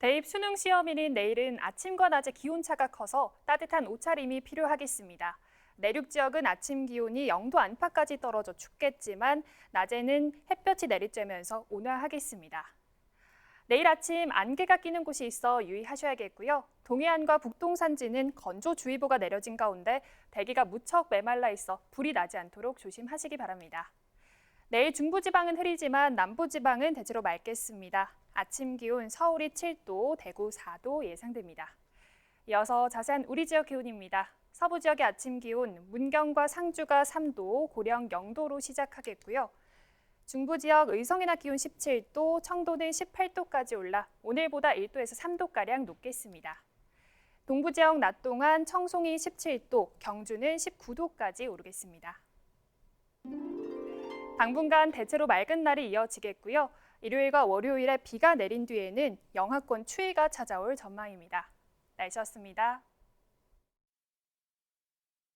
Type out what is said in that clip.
대입 수능 시험일인 내일은 아침과 낮의 기온차가 커서 따뜻한 옷차림이 필요하겠습니다. 내륙 지역은 아침 기온이 0도 안팎까지 떨어져 춥겠지만 낮에는 햇볕이 내리쬐면서 온화하겠습니다. 내일 아침 안개가 끼는 곳이 있어 유의하셔야겠고요. 동해안과 북동 산지는 건조주의보가 내려진 가운데 대기가 무척 메말라 있어 불이 나지 않도록 조심하시기 바랍니다. 내일 중부지방은 흐리지만 남부지방은 대체로 맑겠습니다. 아침 기온 서울이 7도, 대구 4도 예상됩니다. 이어서 자세한 우리 지역 기온입니다. 서부 지역의 아침 기온 문경과 상주가 3도, 고령 0도로 시작하겠고요. 중부 지역 의성이나 기온 17도, 청도는 18도까지 올라 오늘보다 1도에서 3도가량 높겠습니다. 동부 지역 낮 동안 청송이 17도, 경주는 19도까지 오르겠습니다. 당분간 대체로 맑은 날이 이어지겠고요. 일요일과 월요일에 비가 내린 뒤에는 영하권 추위가 찾아올 전망입니다. 날씨였습니다.